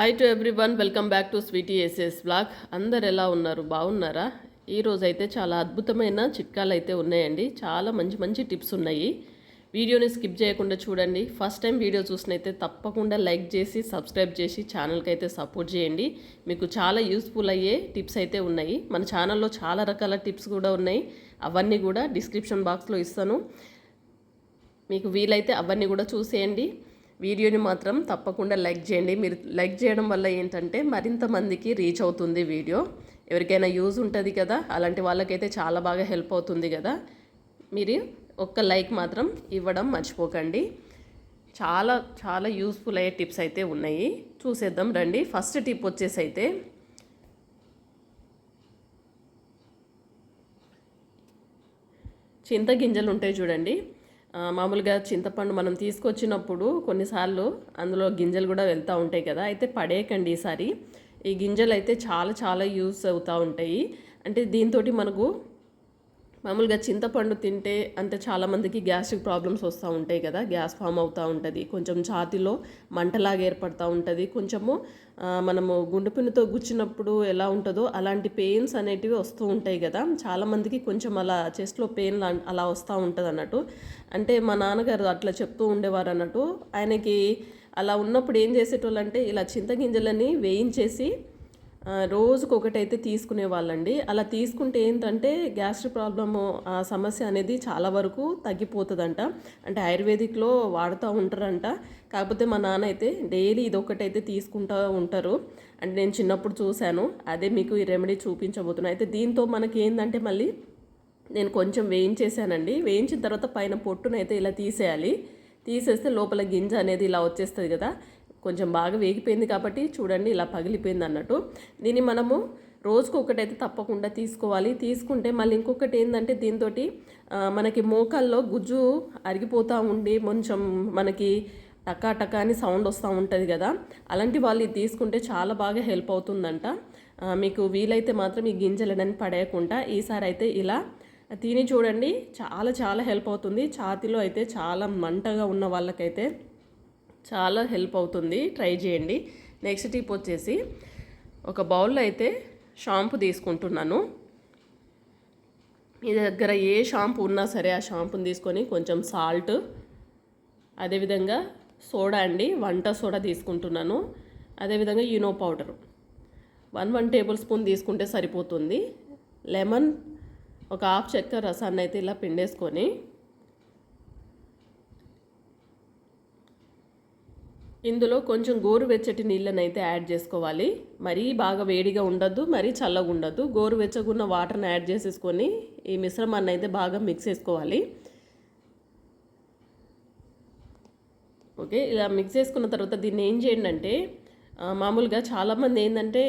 Hi to everyone welcome back to Sweety SS blog అందరు ఎలా ఉన్నారు? బాగున్నారా? ఈ అయితే చాలా అద్భుతమైన చిట్కాలు అయితే ఉన్నాయండి. చాలా మంచి మంచి టిప్స్ ఉన్నాయి. వీడియోని స్కిప్ చేయకుండా చూడండి. ఫస్ట్ టైం వీడియో చూసినైతే తప్పకుండా లైక్ చేసి సబ్స్క్రైబ్ చేసి ఛానల్కి అయితే సపోర్ట్ చేయండి. మీకు చాలా యూస్ఫుల్ అయ్యే టిప్స్ అయితే ఉన్నాయి. మన ఛానల్లో చాలా రకాల టిప్స్ కూడా ఉన్నాయి. అవన్నీ కూడా డిస్క్రిప్షన్ బాక్స్లో ఇస్తాను. మీకు వీలైతే అవన్నీ కూడా చూసేయండి. వీడియోని మాత్రం తప్పకుండా లైక్ చేయండి. మీరు లైక్ చేయడం వల్ల ఏంటంటే మరింత మందికి రీచ్ అవుతుంది వీడియో. ఎవరికైనా యూజ్ ఉంటుంది కదా అలాంటి వాళ్ళకైతే చాలా బాగా హెల్ప్ అవుతుంది కదా. మీరు ఒక్క లైక్ మాత్రం ఇవ్వడం మర్చిపోకండి. చాలా చాలా యూస్ఫుల్ అయ్యే టిప్స్ అయితే ఉన్నాయి. చూసేద్దాం రండి. ఫస్ట్ టిప్ వచ్చేసి అయితే చింతగింజలు ఉంటాయి చూడండి. మామూలుగా చింతపండు మనం తీసుకొచ్చినప్పుడు కొన్నిసార్లు అందులో గింజలు కూడా వెళ్తూ ఉంటాయి కదా. అయితే పడేయకండి ఈసారి. ఈ గింజలు అయితే చాలా చాలా యూస్ అవుతూ ఉంటాయి. అంటే దీంతో మనకు మామూలుగా చింతపండు తింటే అంటే చాలామందికి గ్యాస్ట్రిక్ ప్రాబ్లమ్స్ వస్తూ ఉంటాయి కదా గ్యాస్ ఫామ్ అవుతూ ఉంటుంది. కొంచెం ఛాతీలో మంటలాగా ఏర్పడుతూ ఉంటుంది. కొంచెము మనము గుండెపిన్నుతో గుచ్చినప్పుడు ఎలా ఉంటుందో అలాంటి పెయిన్స్ అనేటివి వస్తూ ఉంటాయి కదా. చాలామందికి కొంచెం అలా చెస్ట్లో పెయిన్ లా అలా వస్తూ ఉంటుంది అన్నట్టు. అంటే మా నాన్నగారు అట్లా చెప్తూ ఉండేవారు అన్నట్టు. ఆయనకి అలా ఉన్నప్పుడు ఏం చేసేటోళ్ళు అంటే ఇలా చింతగింజలని వేయించేసి రోజుకు ఒకటైతే తీసుకునే వాళ్ళండి అలా తీసుకుంటే ఏంటంటే గ్యాస్ట్రిక్ ప్రాబ్లము ఆ సమస్య అనేది చాలా వరకు తగ్గిపోతుందంట. అంటే ఆయుర్వేదిక్లో వాడుతూ ఉంటారంట. కాకపోతే మా నాన్న అయితే డైలీ ఇది ఒకటైతే తీసుకుంటూ ఉంటారు. అంటే నేను చిన్నప్పుడు చూశాను. అదే మీకు ఈ రెమెడీ చూపించబోతున్నాను అయితే దీంతో మనకి ఏంటంటే మళ్ళీ నేను కొంచెం వేయించేసానండి వేయించిన తర్వాత పైన పొట్టునైతే ఇలా తీసేయాలి. తీసేస్తే లోపల గింజ అనేది ఇలా వచ్చేస్తుంది కదా. కొంచెం బాగా వేగిపోయింది కాబట్టి చూడండి ఇలా పగిలిపోయింది అన్నట్టు. దీన్ని మనము రోజుకు ఒకటైతే తప్పకుండా తీసుకోవాలి. తీసుకుంటే మళ్ళీ ఇంకొకటి ఏంటంటే దీంతో మనకి మోకాల్లో గుజ్జు అరిగిపోతూ ఉండి కొంచెం మనకి టకా టకా అని సౌండ్ వస్తూ ఉంటుంది కదా. అలాంటి వాళ్ళు ఇది తీసుకుంటే చాలా బాగా హెల్ప్ అవుతుందంట. మీకు వీలైతే మాత్రం ఈ గింజలనని పడేయకుండా ఈసారి అయితే ఇలా తిని చూడండి. చాలా చాలా హెల్ప్ అవుతుంది. ఛాతీలో అయితే చాలా మంటగా ఉన్న వాళ్ళకైతే చాలా హెల్ప్ అవుతుంది. ట్రై చేయండి. నెక్స్ట్ టిప్ వచ్చేసి ఒక బౌల్లో అయితే షాంపూ తీసుకుంటున్నాను. మీ దగ్గర ఏ షాంపూ ఉన్నా సరే ఆ షాంపూని తీసుకొని కొంచెం సాల్ట్ అదేవిధంగా సోడా అండి వంట సోడా తీసుకుంటున్నాను. అదేవిధంగా Eno powder. One one tablespoon తీసుకుంటే సరిపోతుంది. లెమన్ ఒక హాఫ్ చెక్క రసాన్ని అయితే ఇలా పిండేసుకొని ఇందులో కొంచెం గోరువెచ్చటి నీళ్ళని అయితే యాడ్ చేసుకోవాలి. మరీ బాగా వేడిగా ఉండద్దు మరీ చల్లగా ఉండద్దు. గోరువెచ్చగున్న వాటర్ని యాడ్ చేసేసుకొని ఈ మిశ్రమాన్ని అయితే బాగా మిక్స్ చేసుకోవాలి. ఓకే ఇలా మిక్స్ చేసుకున్న తర్వాత దీన్ని ఏం చేయండి అంటే మామూలుగా చాలామంది ఏంటంటే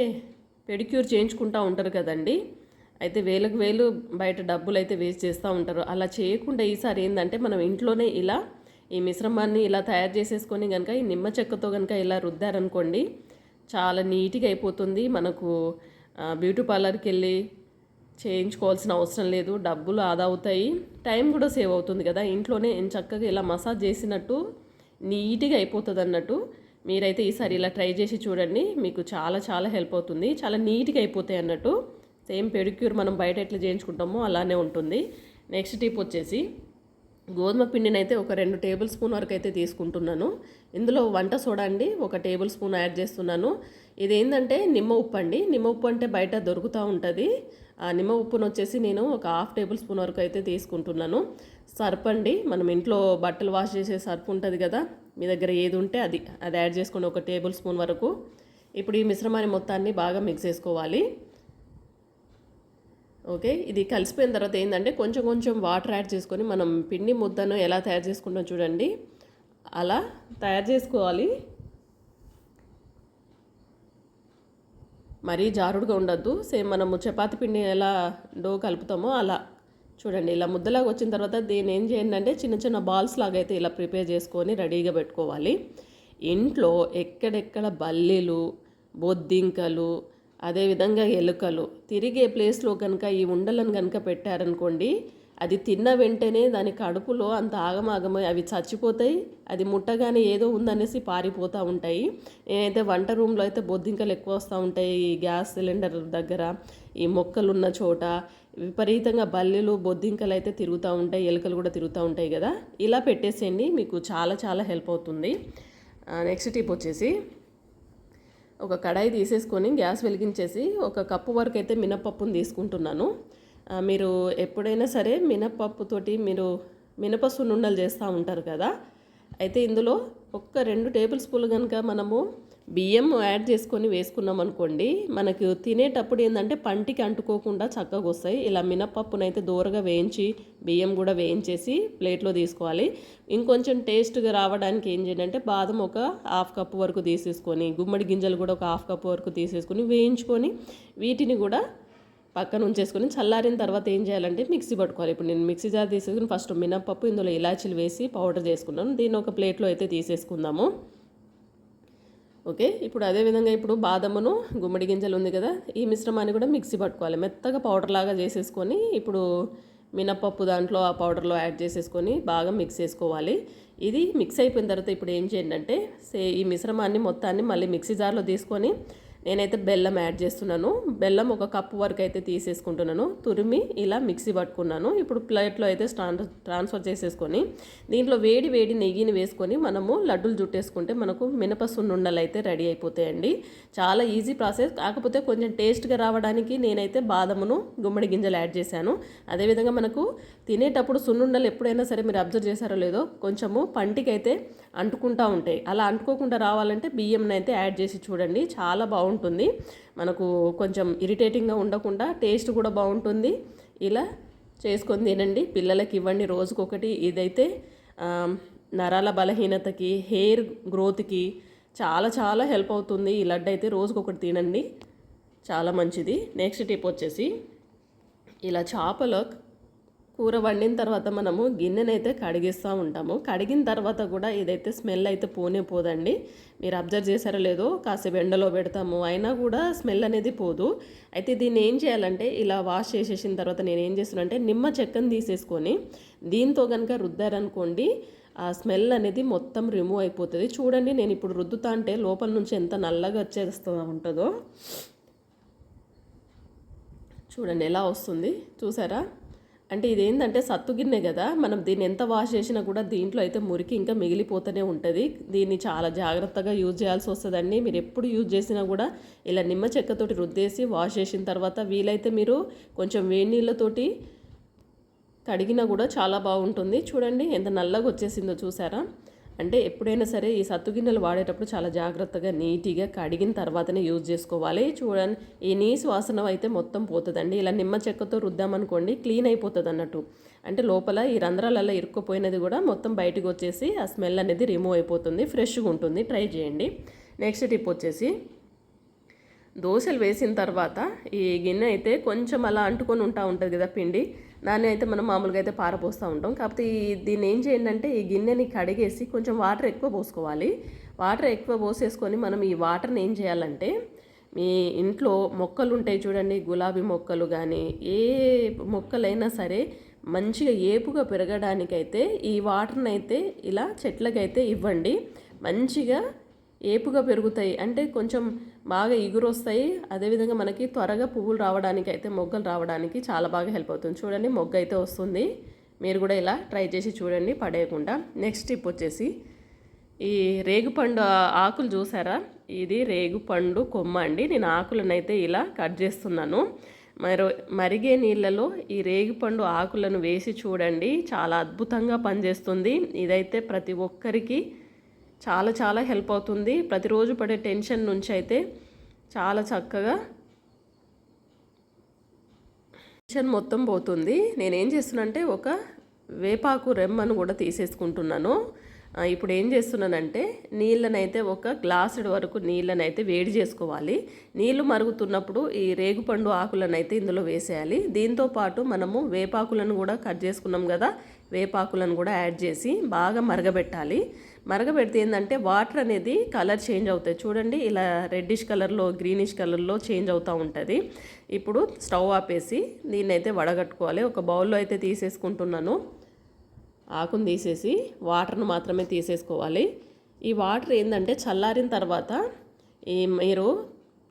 పెడిక్యూర్ చేయించుకుంటూ ఉంటారు కదండి. అయితే వేలకు వేలు బయట డబ్బులు అయితే వేస్ట్ చేస్తూ ఉంటారు. అలా చేయకుండా ఈసారి ఏంటంటే మనం ఇంట్లోనే ఇలా ఈ మిశ్రమాన్ని ఇలా తయారు చేసేసుకొని కనుక ఈ నిమ్మ చెక్కతో కనుక ఇలా రుద్దారనుకోండి చాలా నీట్గా అయిపోతుంది. మనకు బ్యూటీ పార్లర్కి వెళ్ళి చేయించుకోవాల్సిన అవసరం లేదు. డబ్బులు ఆదా అవుతాయి. టైం కూడా సేవ్ అవుతుంది కదా. ఇంట్లోనే చక్కగా ఇలా మసాజ్ చేసినట్టు నీట్గా అయిపోతుంది అన్నట్టు మీరైతే ఈసారి ఇలా ట్రై చేసి చూడండి. మీకు చాలా చాలా హెల్ప్ అవుతుంది. చాలా నీట్గా అయిపోతాయి అన్నట్టు. సేమ్ పెడిక్యూర్ మనం బయట ఎట్లా చేయించుకుంటామో అలానే ఉంటుంది. నెక్స్ట్ టిప్ వచ్చేసి గోధుమ పిండిని అయితే ఒక రెండు టేబుల్ స్పూన్ వరకు అయితే తీసుకుంటున్నాను. ఇందులో వంట సోడా అండి ఒక టేబుల్ స్పూన్ యాడ్ చేస్తున్నాను. ఇది ఏంటంటే నిమ్మ ఉప్పు అండి. నిమ్మ ఉప్పు అంటే బయట దొరుకుతూ ఉంటుంది. ఆ నిమ్మ ఉప్పును వచ్చేసి నేను ఒక హాఫ్ టేబుల్ స్పూన్ వరకు అయితే తీసుకుంటున్నాను. సర్ప్ అండి మనం ఇంట్లో బట్టలు వాష్ చేసే సర్ప్ ఉంటుంది కదా మీ దగ్గర ఏది ఉంటే అది అది యాడ్ చేసుకోండి ఒక టేబుల్ స్పూన్ వరకు. ఇప్పుడు ఈ మిశ్రమాన్ని మొత్తాన్ని బాగా మిక్స్ చేసుకోవాలి. ఓకే? ఇది కలిసిపోయిన తర్వాత ఏంటంటే కొంచెం కొంచెం వాటర్ యాడ్ చేసుకొని మనం పిండి ముద్దను ఎలా తయారు చేసుకుంటాం చూడండి. అలా తయారు చేసుకోవాలి. మరీ జారుడుగా ఉండద్దు. సేమ్ మనము చపాతి పిండి ఎలా డో కలుపుతామో అలా. చూడండి ఇలా ముద్దలాగా వచ్చిన తర్వాత దీని ఏం చేయండి అంటే చిన్న చిన్న బాల్స్ లాగా అయితే ఇలా ప్రిపేర్ చేసుకొని రెడీగా పెట్టుకోవాలి. ఇంట్లో ఎక్కడెక్కడ బల్లీలు బొద్దింకలు అదేవిధంగా ఎలుకలు. తిరిగే ప్లేస్లో కనుక ఈ ఉండలను కనుక పెట్టారనుకోండి అది తిన్న వెంటనే దాని కడుపులో అంత ఆగమాగమై అవి చచ్చిపోతాయి అది ముట్టగానే ఏదో ఉందనేసి పారిపోతూ ఉంటాయి. నేనైతే వంట రూమ్లో అయితే బొద్దింకలు ఎక్కువ వస్తూ ఉంటాయి ఈ గ్యాస్ సిలిండర్ దగ్గర ఈ మొక్కలు ఉన్న చోట. విపరీతంగా బల్లెలు బొద్దింకలు అయితే తిరుగుతూ ఉంటాయి ఎలుకలు కూడా తిరుగుతూ ఉంటాయి కదా. ఇలా పెట్టేసేయండి మీకు చాలా చాలా హెల్ప్ అవుతుంది. నెక్స్ట్ టిప్ వచ్చేసి ఒక కడాయి తీసేసుకొని గ్యాస్ వెలిగించేసి ఒక కప్పు వరకు అయితే మినపప్పును తీసుకుంటున్నాను. మీరు ఎప్పుడైనా సరే మినపప్పుతోటి మీరు మినప సున్నుండలు చేస్తూ ఉంటారు కదా. అయితే ఇందులో ఒక్క రెండు టేబుల్ స్పూన్లు కనుక మనము బియ్యం యాడ్ చేసుకొని వేసుకున్నాం అనుకోండి మనకు తినేటప్పుడు ఏంటంటే పంటికి అంటుకోకుండా చక్కగా వస్తాయి. ఇలా మినపప్పునైతే దూరగా వేయించి బియ్యం కూడా వేయించేసి ప్లేట్లో తీసుకోవాలి. ఇంకొంచెం టేస్ట్గా రావడానికి ఏం చేయాలంటే బాదం ఒక హాఫ్ కప్ వరకు తీసేసుకొని గుమ్మడి గింజలు కూడా ఒక హాఫ్ కప్ వరకు తీసేసుకొని వేయించుకొని వీటిని కూడా పక్కన ఉంచేసుకొని చల్లారిన తర్వాత ఏం చేయాలంటే మిక్సీ పట్టుకోవాలి. ఇప్పుడు నేను మిక్సీ జార్ తీసేసుకుని ఫస్ట్ మినపప్పు ఇందులో ఇలాచీలు వేసి పౌడర్ చేసుకున్నాను. దీన్ని ఒక ప్లేట్లో అయితే తీసేసుకుందాము. ఓకే? ఇప్పుడు అదే విధంగా ఇప్పుడు బాదమును గుమ్మడి గింజలు ఉంది కదా ఈ మిశ్రమాన్ని కూడా మిక్సీ పట్టుకోవాలి. మెత్తగా పౌడర్ లాగా చేసేసుకొని ఇప్పుడు మినప్పప్పు దాంట్లో ఆ పౌడర్లో యాడ్ చేసేసుకొని బాగా మిక్స్ చేసుకోవాలి. ఇది మిక్స్ అయిపోయిన తర్వాత ఇప్పుడు ఏం చేయండి అంటే సే ఈ మిశ్రమాన్ని మొత్తాన్ని మళ్ళీ మిక్సీ జార్లో తీసుకొని నేనైతే బెల్లం యాడ్ చేస్తున్నాను. బెల్లం ఒక కప్పు వరకు అయితే తీసేసుకుంటున్నాను. తురిమి ఇలా మిక్సీ పట్టుకున్నాను. ఇప్పుడు ప్లేట్లో అయితే ట్రాన్స్ఫర్ చేసేసుకొని దీంట్లో వేడి వేడి నెయ్యిని వేసుకొని మనము లడ్డూలు జుట్టేసుకుంటే మనకు మినప సున్నుండలు అయితే రెడీ అయిపోతాయండి. చాలా ఈజీ ప్రాసెస్. కాకపోతే కొంచెం టేస్ట్గా రావడానికి నేనైతే బాదమును గుమ్మడి గింజలు యాడ్ చేశాను. అదేవిధంగా మనకు తినేటప్పుడు సున్నుండలు ఎప్పుడైనా సరే మీరు అబ్జర్వ్ చేశారో లేదో కొంచెము పంటికైతే అంటుకుంటా ఉంటాయి. అలా అంటుకోకుండా రావాలంటే బియ్యంని అయితే యాడ్ చేసి చూడండి. చాలా బాగుంటుంది. మనకు కొంచెం ఇరిటేటింగ్గా ఉండకుండా టేస్ట్ కూడా బాగుంటుంది. ఇలా చేసుకొని తినండి. పిల్లలకి ఇవ్వండి రోజుకొకటి. ఇదైతే నరాల బలహీనతకి హెయిర్ గ్రోత్కి చాలా చాలా హెల్ప్ అవుతుంది. ఈ లడ్డు అయితే రోజుకొకటి తినండి. చాలా మంచిది. నెక్స్ట్ టిప్ వచ్చేసి ఇలా చేపల కూర వండిన తర్వాత మనము గిన్నెనైతే కడిగిస్తూ ఉంటాము. కడిగిన తర్వాత కూడా ఇదైతే స్మెల్ అయితే పోనే పోదండి. మీరు అబ్జర్వ్ చేశారో లేదో కాసేపు ఎండలో పెడతాము. అయినా కూడా స్మెల్ అనేది పోదు. అయితే దీన్ని ఏం చేయాలంటే ఇలా వాష్ చేసేసిన తర్వాత నేను ఏం చేస్తున్నానంటే నిమ్మ చెక్కను తీసేసుకొని దీంతో కనుక రుద్దారనుకోండి ఆ స్మెల్ అనేది మొత్తం రిమూవ్ అయిపోతుంది. చూడండి నేను ఇప్పుడు రుద్దుతా అంటే లోపల నుంచి ఎంత నల్లగా వచ్చేస్తూ ఉంటుందో. చూడండి ఎలా వస్తుంది. చూసారా? అంటే ఇదేంటంటే సత్తు గిన్నె కదా మనం దీన్ని ఎంత వాష్ చేసినా కూడా దీంట్లో అయితే మురికి ఇంకా మిగిలిపోతూనే ఉంటుంది. దీన్ని చాలా జాగ్రత్తగా యూజ్ చేయాల్సి వస్తుందండి. మీరు ఎప్పుడు యూజ్ చేసినా కూడా ఇలా నిమ్మ చెక్కతోటి రుద్దేసి వాష్ చేసిన తర్వాత వీలైతే మీరు కొంచెం వేడి నీళ్ళతోటి కడిగినా కూడా చాలా బాగుంటుంది. చూడండి ఎంత నల్లగా వచ్చేసిందో చూసారా? అంటే ఎప్పుడైనా సరే ఈ సత్తు గిన్నెలు వాడేటప్పుడు చాలా జాగ్రత్తగా నీట్గా కడిగిన తర్వాతనే యూజ్ చేసుకోవాలి. చూడండి ఈ నీసు వాసన అయితే మొత్తం పోతుందండి. ఇలా నిమ్మ చెక్కతో రుద్దామనుకోండి క్లీన్ అయిపోతుంది అన్నట్టు అంటే లోపల ఈ రంధ్రాలలో ఇరుక్కుపోయినది కూడా మొత్తం బయటకు వచ్చేసి ఆ స్మెల్ అనేది రిమూవ్ అయిపోతుంది ఫ్రెష్గా ఉంటుంది. ట్రై చేయండి. నెక్స్ట్ టిప్ వచ్చేసి దోశలు వేసిన తర్వాత ఈ గిన్నె అయితే కొంచెం అలా అంటుకొని ఉంటా ఉంటుంది కదా పిండి. దాన్ని అయితే మనం మామూలుగా అయితే పారపోస్తూ ఉంటాం. కాకపోతే ఈ దీన్ని ఏం చేయండి అంటే ఈ గిన్నెని కడిగేసి కొంచెం వాటర్ ఎక్కువ పోసుకోవాలి. వాటర్ ఎక్కువ పోసేసుకొని మనం ఈ వాటర్ని ఏం చేయాలంటే మీ ఇంట్లో మొక్కలు ఉంటాయి చూడండి గులాబీ మొక్కలు కానీ ఏ మొక్కలైనా సరే మంచిగా ఏపుగా పెరగడానికైతే ఈ వాటర్ని అయితే ఇలా చెట్లకైతే ఇవ్వండి. మంచిగా ఏపుగా పెరుగుతాయి. అంటే కొంచెం బాగా ఎగురొస్తాయి. అదేవిధంగా మనకి త్వరగా పువ్వులు రావడానికి అయితే మొగ్గలు రావడానికి చాలా బాగా హెల్ప్ అవుతుంది. చూడండి మొగ్గ అయితే వస్తుంది. మీరు కూడా ఇలా ట్రై చేసి చూడండి పడేయకుండా. నెక్స్ట్ టిప్ వచ్చేసి ఈ రేగుపండు ఆకులు చూసారా? ఇది రేగుపండు కొమ్మ అండి. నేను ఆకులను అయితే ఇలా కట్ చేస్తున్నాను. మరి మరిగే నీళ్ళలో ఈ రేగిపండు ఆకులను వేసి చూడండి. చాలా అద్భుతంగా పనిచేస్తుంది. ఇదైతే ప్రతి ఒక్కరికి చాలా చాలా హెల్ప్ అవుతుంది. ప్రతిరోజు పడే టెన్షన్ నుంచి అయితే చాలా చక్కగా టెన్షన్ మొత్తం పోతుంది. నేనేం చేస్తున్నానంటే ఒక వేపాకు రెమ్మను కూడా తీసేసుకుంటున్నాను. ఇప్పుడు ఏం చేస్తున్నానంటే నీళ్ళనైతే ఒక గ్లాసుడు వరకు నీళ్ళనైతే వేడి చేసుకోవాలి. నీళ్ళు మరుగుతున్నప్పుడు ఈ రేగుపండు ఆకులను అయితే ఇందులో వేసేయాలి. దీంతో పాటు మనము వేపాకులను కూడా కట్ చేసుకున్నాం కదా వేపాకులను కూడా యాడ్ చేసి బాగా మరగబెట్టాలి. మరగబెడితే ఏంటంటే వాటర్ అనేది కలర్ చేంజ్ అవుతాయి. చూడండి ఇలా రెడ్డిష్ కలర్లో గ్రీనిష్ కలర్లో చేంజ్ అవుతూ ఉంటుంది. ఇప్పుడు స్టవ్ ఆపేసి దీన్ని అయితే వడగట్టుకోవాలి. ఒక బౌల్లో అయితే తీసేసుకుంటున్నాను. ఆకును తీసేసి వాటర్ను మాత్రమే తీసేసుకోవాలి. ఈ వాటర్ ఏంటంటే చల్లారిన తర్వాత ఈ మీరు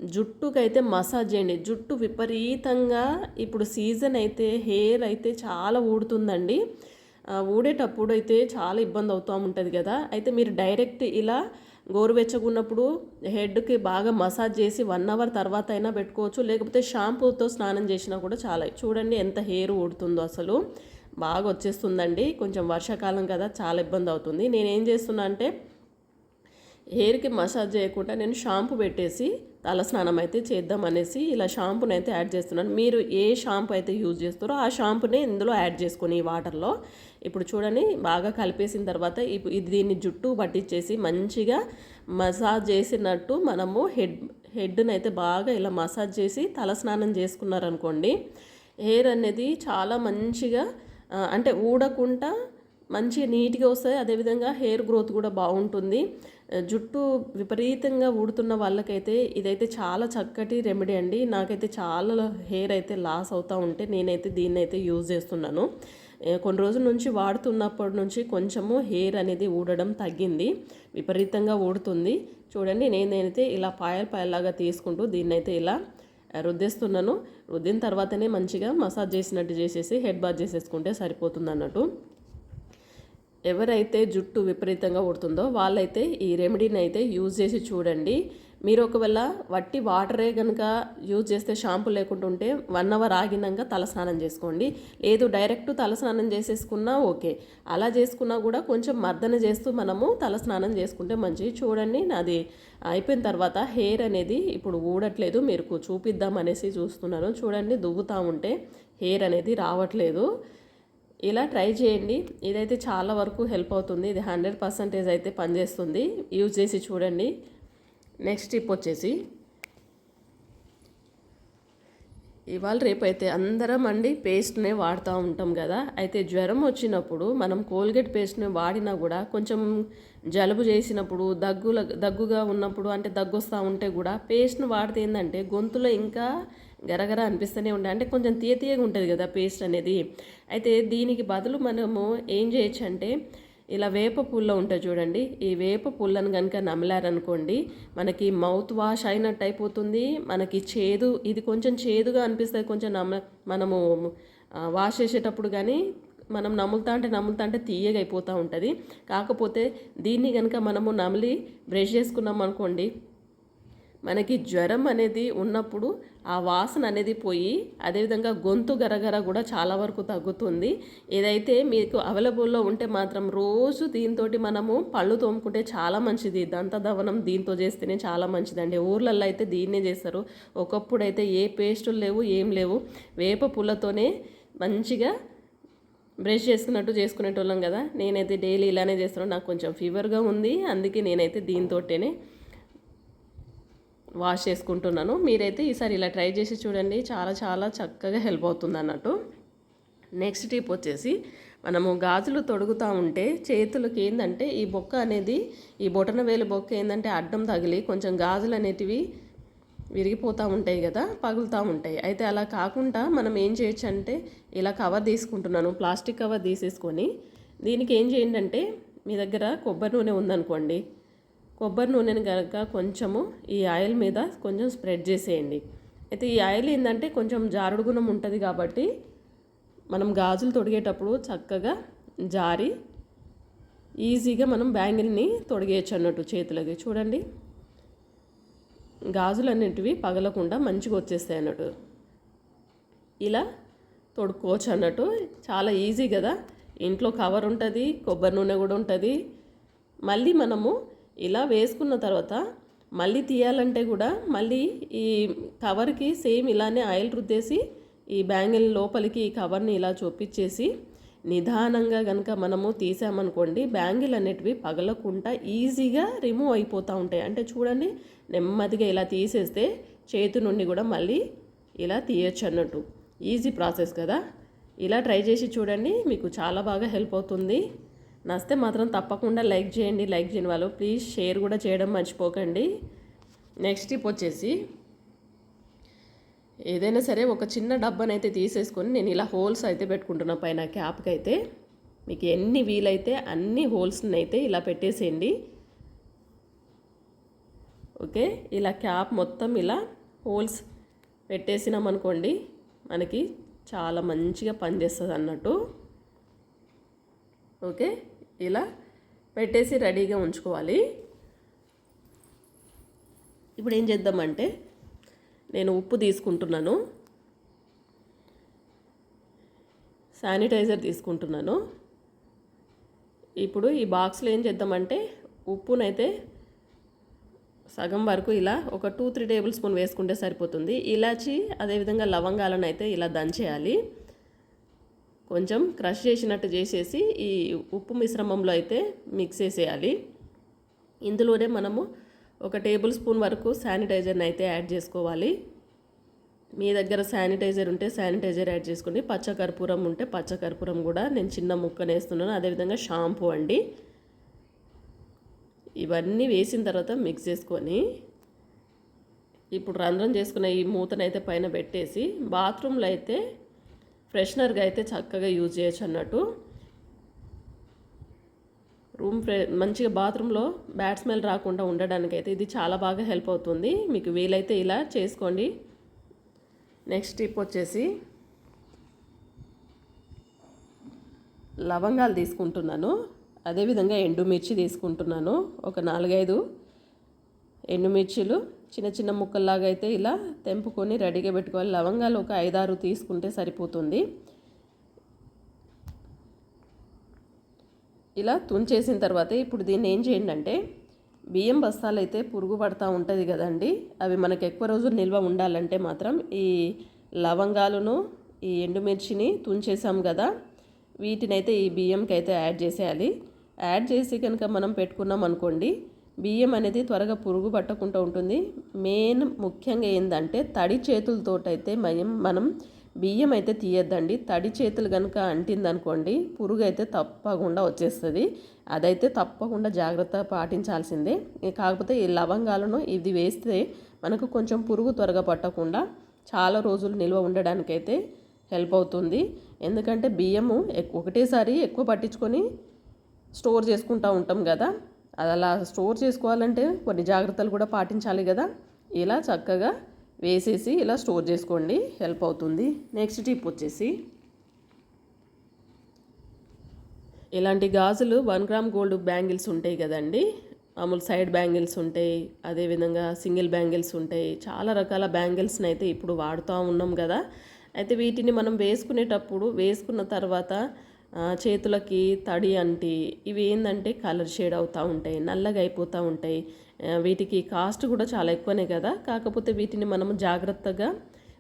జుట్టుకైతే మసాజ్ చేయండి. జుట్టు విపరీతంగా ఇప్పుడు సీజన్ అయితే హెయిర్ అయితే చాలా ఊడుతుందండి. ఊడేటప్పుడు అయితే చాలా ఇబ్బంది అవుతూ ఉంటుంది కదా. అయితే మీరు డైరెక్ట్ ఇలా గోరువెచ్చగున్నప్పుడు హెడ్కి బాగా మసాజ్ చేసి వన్ అవర్ తర్వాత అయినా పెట్టుకోవచ్చు. లేకపోతే షాంపూతో స్నానం చేసినా కూడా చాలా. చూడండి ఎంత హెయిర్ ఊడుతుందో అసలు. బాగా వచ్చేస్తుందండి. కొంచెం వర్షాకాలం కదా చాలా ఇబ్బంది అవుతుంది. నేను ఏం చేస్తున్నా అంటే హెయిర్కి మసాజ్ చేయకుండా నేను షాంపూ పెట్టేసి తలస్నానం అయితే చేద్దాం అనేసి ఇలా షాంపూని అయితే యాడ్ చేస్తున్నాను. మీరు ఏ షాంపూ అయితే యూజ్ చేస్తారో ఆ షాంపూని ఇందులో యాడ్ చేసుకొని ఈ వాటర్లో ఇప్పుడు చూడండి బాగా కలిపేసిన తర్వాత ఇప్పు- ఇది దీన్ని జుట్టు పట్టించేసి మంచిగా మసాజ్ చేసినట్టు మనము హెడ్ హెడ్ని అయితే బాగా ఇలా మసాజ్ చేసి తలస్నానం చేసుకున్నారనుకోండి హెయిర్ అనేది చాలా మంచిగా అంటే ఊడకుండా మంచిగా నీట్గా వస్తుంది. అదేవిధంగా హెయిర్ గ్రోత్ కూడా బాగుంటుంది. జుట్టు విపరీతంగా ఊడుతున్న వాళ్ళకైతే ఇదైతే చాలా చక్కటి రెమెడీ అండి. నాకైతే చాలా హెయిర్ అయితే లాస్ అవుతూ ఉంటే నేనైతే దీన్ని అయితే యూజ్ చేస్తున్నాను కొన్ని రోజుల నుంచి వాడుతున్నప్పటి నుంచి కొంచెము హెయిర్ అనేది ఊడడం తగ్గింది. విపరీతంగా ఊడుతుంది. చూడండి నేనైతే ఇలా పాయల్ పాయల్లాగా తీసుకుంటూ దీన్ని అయితే ఇలా రుద్దేస్తున్నాను. రుద్దిన తర్వాతనే మంచిగా మసాజ్ చేసినట్టు చేసేసి హెడ్ బాత్ చేసేసుకుంటే సరిపోతుంది అన్నట్టు. ఎవరైతే జుట్టు విపరీతంగా ఉడుతుందో వాళ్ళైతే ఈ రెమెడీని అయితే యూజ్ చేసి చూడండి. మీరు ఒకవేళ వట్టి వాటరే కనుక యూజ్ చేస్తే షాంపూ లేకుండా ఉంటే వన్ అవర్ ఆగినాక తలస్నానం చేసుకోండి. లేదు డైరెక్ట్ తలస్నానం చేసేసుకున్నా ఓకే. అలా చేసుకున్నా కూడా కొంచెం మర్దన చేస్తూ మనము తల స్నానం చేసుకుంటే మంచిది. చూడండి నాది అయిపోయిన తర్వాత హెయిర్ అనేది ఇప్పుడు ఊడట్లేదు. మీరు చూపిద్దాం అనేసి చూస్తున్నాను. చూడండి దువ్వుతూ ఉంటే హెయిర్ అనేది రావట్లేదు. ఇలా ట్రై చేయండి. ఇదైతే చాలా వరకు హెల్ప్ అవుతుంది. ఇది హండ్రెడ్ పర్సెంటేజ్ అయితే పనిచేస్తుంది. యూజ్ చేసి చూడండి. నెక్స్ట్ టిప్ వచ్చేసి ఇవాళ రేపు అయితే అందరం అండి పేస్ట్నే వాడుతూ ఉంటాం కదా. అయితే జ్వరం వచ్చినప్పుడు మనం కోల్గేట్ పేస్ట్ని వాడినా కూడా కొంచెం జలుబు చేసినప్పుడు దగ్గుల దగ్గుగా ఉన్నప్పుడు అంటే దగ్గు వస్తూ ఉంటే కూడా పేస్ట్ని వాడితే ఏంటంటే గొంతులో ఇంకా గరగర అనిపిస్తూనే ఉండే. అంటే కొంచెం తీయ తీయగా ఉంటుంది కదా పేస్ట్ అనేది. అయితే దీనికి బదులు మనము ఏం చేయొచ్చు అంటే ఇలా వేప పుల్ల ఉంటుంది చూడండి. ఈ వేప పుల్లను కనుక నమిలారనుకోండి మనకి మౌత్ వాష్ అయినట్టు అయిపోతుంది. మనకి చేదు ఇది కొంచెం చేదుగా అనిపిస్తుంది. కొంచెం నమ మనము వాష్ చేసేటప్పుడు కానీ మనం నములుతా అంటే నములుతా అంటే తీయగా అయిపోతూ ఉంటుంది. కాకపోతే దీన్ని కనుక మనము నమిలి బ్రష్ చేసుకున్నాం అనుకోండి మనకి జ్వరం అనేది ఉన్నప్పుడు ఆ వాసన అనేది పోయి అదేవిధంగా గొంతు గరగర కూడా చాలా వరకు తగ్గుతుంది. ఏదైతే మీకు అవైలబుల్లో ఉంటే మాత్రం రోజు దీంతో మనము పళ్ళు తోముకుంటే చాలా మంచిది. దంత దవనం దీంతో చేస్తేనే చాలా మంచిదండి. ఊర్లలో అయితే దీన్నే చేస్తారు. ఒకప్పుడు అయితే ఏ పేస్టులు లేవు ఏం లేవు. వేప పుల్లతోనే మంచిగా బ్రష్ చేసుకున్నట్టు చేసుకునేటోళ్ళం కదా. నేనైతే డైలీ ఇలానే చేస్తున్నాను నాకు కొంచెం ఫీవర్గా ఉంది. అందుకే నేనైతే దీంతోటేనే వాష్ చేసుకుంటున్నాను. మీరైతే ఈసారి ఇలా ట్రై చేసి చూడండి. చాలా చాలా చక్కగా హెల్ప్ అవుతుంది అన్నట్టు. నెక్స్ట్ టిప్ వచ్చేసి మనము గాజులు తొడుగుతూ ఉంటే చేతులకి ఏంటంటే ఈ బొక్క అనేది ఈ బొటన వేలు బొక్క ఏంటంటే అడ్డం తగిలి కొంచెం గాజులు అనేటివి విరిగిపోతూ ఉంటాయి కదా పగులుతూ ఉంటాయి. అయితే అలా కాకుండా మనం ఏం చేయొచ్చు అంటే ఇలా కవర్ తీసుకుంటున్నాను ప్లాస్టిక్ కవర్ తీసేసుకొని. దీనికి ఏం చేయండి అంటే మీ దగ్గర కొబ్బరి నూనె ఉందనుకోండి. కొబ్బరి నూనెని కనుక కొంచెము ఈ ఆయిల్ మీద కొంచెం స్ప్రెడ్ చేసేయండి. అయితే ఈ ఆయిల్ ఏంటంటే కొంచెం జారుడు గుణం ఉంటుంది కాబట్టి మనం గాజులు తొడిగేటప్పుడు చక్కగా జారి ఈజీగా మనం బ్యాంగిల్ని తొడిగేయచ్చు అన్నట్టు చేతులకి. చూడండి. గాజులు అనేటివి పగలకుండా మంచిగా వచ్చేస్తాయి అన్నట్టు. ఇలా తొడుక్కోవచ్చు అన్నట్టు. చాలా ఈజీ కదా. ఇంట్లో కవర్ ఉంటుంది కొబ్బరి నూనె కూడా ఉంటుంది. మళ్ళీ మనము ఇలా వేసుకున్న తర్వాత మళ్ళీ తీయాలంటే కూడా మళ్ళీ ఈ కవర్కి సేమ్ ఇలానే ఆయిల్ రుద్దేసి ఈ బ్యాంగిల్ లోపలికి ఈ కవర్ని ఇలా చూపించేసి నిదానంగా కనుక మనము తీసామనుకోండి బ్యాంగిల్ అనేటివి పగలకుండా ఈజీగా రిమూవ్ అయిపోతూ ఉంటాయి. అంటే చూడండి నెమ్మదిగా ఇలా తీసేస్తే చేతి నుండి కూడా మళ్ళీ ఇలా తీయచ్చు అన్నట్టు. ఈజీ ప్రాసెస్ కదా. ఇలా ట్రై చేసి చూడండి మీకు చాలా బాగా హెల్ప్ అవుతుంది. నస్తే మాత్రం తప్పకుండా లైక్ చేయండి లైక్ చేయని వాళ్ళు ప్లీజ్ షేర్ కూడా చేయడం మర్చిపోకండి. నెక్స్ట్ టిప్ వచ్చేసి ఏదైనా సరే ఒక చిన్న డబ్బానైతే తీసేసుకొని నేను ఇలా హోల్స్ అయితే పెట్టుకుంటున్నా పైన క్యాప్కి అయితే మీకు ఎన్ని వీలైతే అన్ని హోల్స్ని అయితే ఇలా పెట్టేసేయండి. ఓకే ఇలా క్యాప్ మొత్తం ఇలా హోల్స్ పెట్టేసినామనుకోండి మనకి చాలా మంచిగా పనిచేస్తుంది అన్నట్టు ఓకే ఇలా పెట్టేసి రెడీగా ఉంచుకోవాలి. ఇప్పుడు ఏం చేద్దామంటే నేను ఉప్పు తీసుకుంటున్నాను. శానిటైజర్ తీసుకుంటున్నాను. ఇప్పుడు ఈ బాక్స్లో ఏం చేద్దామంటే ఉప్పునైతే సగం వరకు ఇలా ఒక టూ త్రీ టేబుల్ స్పూన్ వేసుకుంటే సరిపోతుంది. ఇలాచి అదేవిధంగా లవంగాలను అయితే ఇలా దంచేయాలి. కొంచెం క్రష్ చేసినట్టు చేసేసి ఈ ఉప్పు మిశ్రమంలో అయితే మిక్స్ చేసేయాలి. ఇందులోనే మనము ఒక టేబుల్ స్పూన్ వరకు శానిటైజర్ని అయితే యాడ్ చేసుకోవాలి. మీ దగ్గర శానిటైజర్ ఉంటే శానిటైజర్ యాడ్ చేసుకోండి. పచ్చకర్పూరం ఉంటే పచ్చకర్పూరం కూడా నేను చిన్న ముక్కను వేస్తున్నాను. అదేవిధంగా షాంపూ అండి. ఇవన్నీ వేసిన తర్వాత మిక్స్ చేసుకొని ఇప్పుడు రంధ్రం చేసుకున్న ఈ మూతనైతే పైన పెట్టేసి బాత్రూంలో అయితే ఫ్రెషనర్గా అయితే చక్కగా యూజ్ చేయొచ్చు అన్నట్టు. రూమ్ ఫ్రె మంచిగా బాత్రూంలో బ్యాడ్ స్మెల్ రాకుండా ఉండడానికి అయితే ఇది చాలా బాగా హెల్ప్ అవుతుంది. మీకు వీలైతే ఇలా చేసుకోండి. నెక్స్ట్ టిప్ వచ్చేసి లవంగాలు తీసుకుంటున్నాను. అదేవిధంగా ఎండుమిర్చి తీసుకుంటున్నాను. ఒక నాలుగైదు ఎండుమిర్చిలు చిన్న చిన్న ముక్కల్లాగా అయితే ఇలా తెంపుకొని రెడీగా పెట్టుకోవాలి. లవంగాలు ఒక ఐదారు తీసుకుంటే సరిపోతుంది. ఇలా తుంచేసిన తర్వాత ఇప్పుడు దీన్ని ఏం చేయండి అంటే బియ్యం బస్తాలు అయితే పురుగు పడతా ఉంటుంది కదండి. అవి మనకు ఎక్కువ రోజులు నిల్వ ఉండాలంటే మాత్రం ఈ లవంగాలను ఈ ఎండుమిర్చిని తుంచేసాం కదా. వీటినైతే ఈ బియ్యంకి అయితే యాడ్ చేసేయాలి. యాడ్ చేసి కనుక మనం పెట్టుకున్నాం అనుకోండి బియ్యం అనేది త్వరగా పురుగు పట్టకుండా ఉంటుంది. మెయిన్ ముఖ్యంగా ఏంటంటే తడి చేతులతోటైతే మయం మనం బియ్యం అయితే తీయద్దండి. తడి చేతులు కనుక అంటిందనుకోండి పురుగు అయితే తప్పకుండా వచ్చేస్తుంది. అదైతే తప్పకుండా జాగ్రత్త పాటించాల్సిందే. కాకపోతే ఈ లవంగాలను ఇది వేస్తే మనకు కొంచెం పురుగు త్వరగా పట్టకుండా చాలా రోజులు నిల్వ ఉండడానికైతే హెల్ప్ అవుతుంది. ఎందుకంటే బియ్యము ఒకటేసారి ఎక్కువ పట్టించుకొని స్టోర్ చేసుకుంటూ ఉంటాం కదా. అది అలా స్టోర్ చేసుకోవాలంటే కొన్ని జాగ్రత్తలు కూడా పాటించాలి కదా. ఇలా చక్కగా వేసేసి ఇలా స్టోర్ చేసుకోండి. హెల్ప్ అవుతుంది. నెక్స్ట్ టిప్ వచ్చేసి ఇలాంటి గాజులు వన్ గ్రామ్ గోల్డ్ బ్యాంగిల్స్ ఉంటాయి కదండి. మామూలు సైడ్ బ్యాంగిల్స్ ఉంటాయి. అదేవిధంగా సింగిల్ బ్యాంగిల్స్ ఉంటాయి. చాలా రకాల బ్యాంగిల్స్ని అయితే ఇప్పుడు వాడుతూ ఉన్నాం కదా. అయితే వీటిని మనం వేసుకునేటప్పుడు వేసుకున్న తర్వాత చేతులకి తడి అంటి ఇవి ఏంటంటే కలర్ షేడ్ అవుతూ ఉంటాయి నల్లగా అయిపోతూ ఉంటాయి. వీటికి కాస్ట్ కూడా చాలా ఎక్కువనే కదా. కాకపోతే వీటిని మనము జాగ్రత్తగా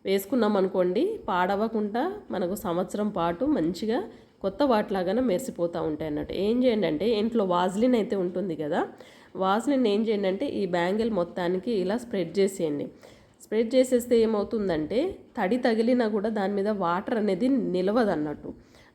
వేసుకున్నాం అనుకోండి పాడవకుండా మనకు సంవత్సరం పాటు మంచిగా కొత్త వాటిలాగానే మెరిసిపోతూ ఉంటాయి అన్నట్టు. ఏం చేయండి అంటే ఇంట్లో వాజ్లిన్ అయితే ఉంటుంది కదా వాజ్లిన్ ఏం చేయండి అంటే ఈ బ్యాంగిల్ మొత్తానికి ఇలా స్ప్రెడ్ చేసేయండి. స్ప్రెడ్ చేసేస్తే ఏమవుతుందంటే తడి తగిలినా కూడా దాని మీద వాటర్ అనేది నిలవదు అన్నట్టు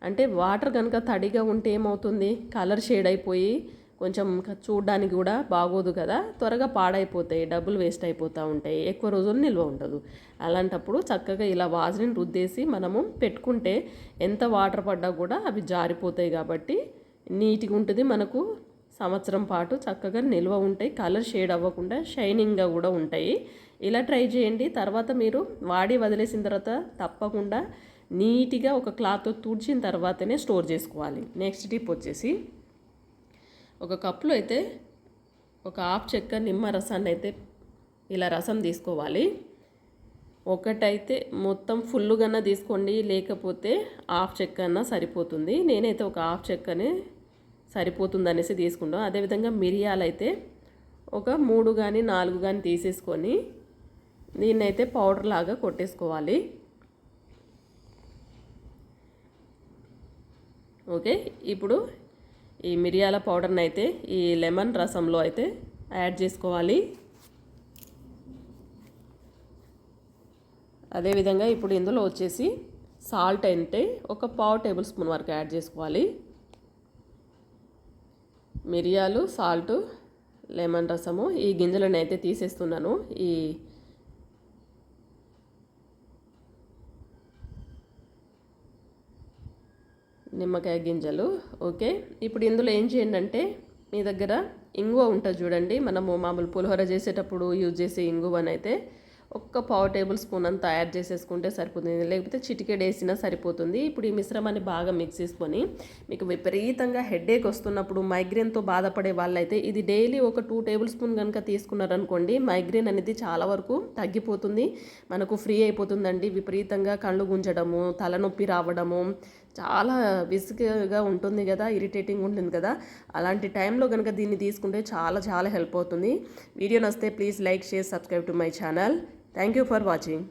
అంటే వాటర్ కనుక తడిగా ఉంటే ఏమవుతుంది? కలర్ షేడ్ అయిపోయి కొంచెం చూడడానికి కూడా బాగోదు కదా? త్వరగా పాడైపోతాయి డబ్బులు వేస్ట్ అయిపోతూ ఉంటాయి ఎక్కువ రోజులు నిల్వ ఉండదు. అలాంటప్పుడు చక్కగా ఇలా వాజుని రుద్దేసి మనము పెట్టుకుంటే ఎంత వాటర్ పడ్డా కూడా అవి జారిపోతాయి కాబట్టి నీట్గా ఉంటుంది మనకు. సంవత్సరం పాటు చక్కగా నిల్వ ఉంటాయి కలర్ షేడ్ అవ్వకుండా షైనింగ్గా కూడా ఉంటాయి. ఇలా ట్రై చేయండి. తర్వాత మీరు వాడి వదిలేసిన తర్వాత తప్పకుండా నీట్గా ఒక క్లాత్ తుడిచిన తర్వాతనే స్టోర్ చేసుకోవాలి. నెక్స్ట్ టిప్ వచ్చేసి ఒక కప్పులో అయితే ఒక హాఫ్ చెక్క నిమ్మ రసాన్ని అయితే ఇలా రసం తీసుకోవాలి. ఒకటైతే మొత్తం ఫుల్గానే తీసుకోండి లేకపోతే హాఫ్ చెక్క అన్నా సరిపోతుంది. నేనైతే ఒక హాఫ్ చెక్కనే సరిపోతుంది అనేసి తీసుకుంటాం. అదేవిధంగా మిరియాలు అయితే ఒక మూడు కానీ నాలుగు కానీ తీసేసుకొని దీన్నైతే పౌడర్ లాగా కొట్టేసుకోవాలి. ఓకే ఇప్పుడు ఈ మిరియాల పౌడర్ని అయితే ఈ లెమన్ రసంలో అయితే యాడ్ చేసుకోవాలి. అదేవిధంగా ఇప్పుడు ఇందులో వచ్చేసి సాల్ట్ అంటే ఒక పావు టేబుల్ స్పూన్ వరకు యాడ్ చేసుకోవాలి. మిరియాలు సాల్ట్ లెమన్ రసము ఈ గింజలను అయితే తీసేస్తున్నాను. ఈ నిమ్మకాయ గింజలు ఓకే? ఇప్పుడు ఇందులో ఏం చేయండి అంటే మీ దగ్గర ఇంగువ ఉంటుంది చూడండి. మనము మామూలు పులిహోర చేసేటప్పుడు యూజ్ చేసే ఇంగువనైతే ఒక్క పావు టేబుల్ స్పూన్ అంతా యాడ్ చేసేసుకుంటే సరిపోతుంది. లేకపోతే చిటికెడ్ వేసినా సరిపోతుంది. ఇప్పుడు ఈ మిశ్రమాన్ని బాగా మిక్స్ చేసుకొని మీకు విపరీతంగా హెడేక్ వస్తున్నప్పుడు మైగ్రేన్తో బాధపడే వాళ్ళైతే ఇది డైలీ ఒక టూ టేబుల్ స్పూన్ కనుక తీసుకున్నారనుకోండి మైగ్రేన్ అనేది చాలా వరకు తగ్గిపోతుంది. మనకు ఫ్రీ అయిపోతుందండి. విపరీతంగా కళ్ళు గుంజడము తలనొప్పి రావడము చాలా విసుగుగా ఉంటుంది కదా ఇరిటేటింగ్ ఉంటుంది కదా. అలాంటి టైంలో కనుక దీన్ని తీసుకుంటే చాలా చాలా హెల్ప్ అవుతుంది. Video నస్తే please like share subscribe to my channel thank you for watching